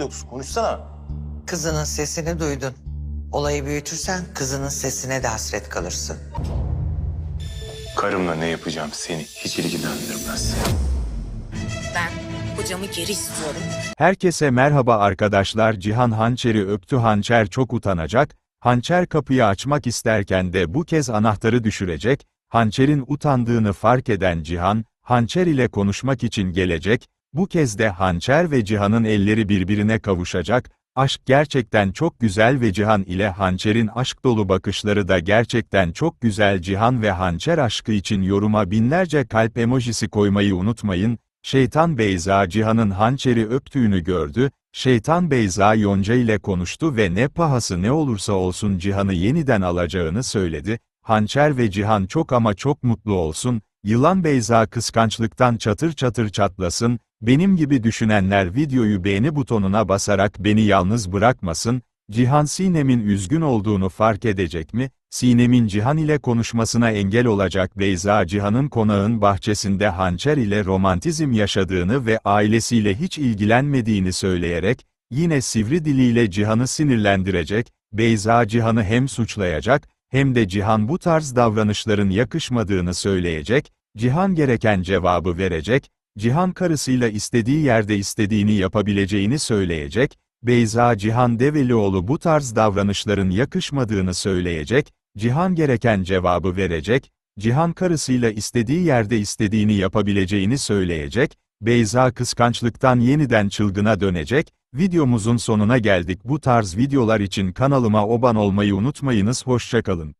oluyor kız? Konuşsana. Kızının sesini duydun. Olayı büyütürsen kızının sesine de hasret kalırsın. Karımla ne yapacağım seni hiç ilgilendirmez. Ben kocamı geri istiyorum. Herkese merhaba arkadaşlar Cihan Hançer'i öptü Hançer çok utanacak, Hançer kapıyı açmak isterken de bu kez anahtarı düşürecek, Hançer'in utandığını fark eden Cihan, Hançer ile konuşmak için gelecek, bu kez de Hançer ve Cihan'ın elleri birbirine kavuşacak, aşk gerçekten çok güzel ve Cihan ile Hançer'in aşk dolu bakışları da gerçekten çok güzel. Cihan ve Hançer aşkı için yoruma binlerce kalp emojisi koymayı unutmayın, Şeytan Beyza Cihan'ın hançeri öptüğünü gördü, Şeytan Beyza Yonca ile konuştu ve ne pahası ne olursa olsun Cihan'ı yeniden alacağını söyledi, Hançer ve Cihan çok ama çok mutlu olsun, Yılan Beyza kıskançlıktan çatır çatır çatlasın, benim gibi düşünenler videoyu beğeni butonuna basarak beni yalnız bırakmasın, Cihan Sinem'in üzgün olduğunu fark edecek mi? Sinem'in Cihan ile konuşmasına engel olacak Beyza Cihan'ın konağın bahçesinde hançer ile romantizm yaşadığını ve ailesiyle hiç ilgilenmediğini söyleyerek, yine sivri diliyle Cihan'ı sinirlendirecek, Beyza Cihan'ı hem suçlayacak, hem de Cihan bu tarz davranışların yakışmadığını söyleyecek, Cihan gereken cevabı verecek, Cihan karısıyla istediği yerde istediğini yapabileceğini söyleyecek, Beyza Cihan Develioğlu bu tarz davranışların yakışmadığını söyleyecek, Cihan gereken cevabı verecek, Cihan karısıyla istediği yerde istediğini yapabileceğini söyleyecek, Beyza kıskançlıktan yeniden çılgına dönecek, videomuzun sonuna geldik bu tarz videolar için kanalıma abone olmayı unutmayınız hoşçakalın.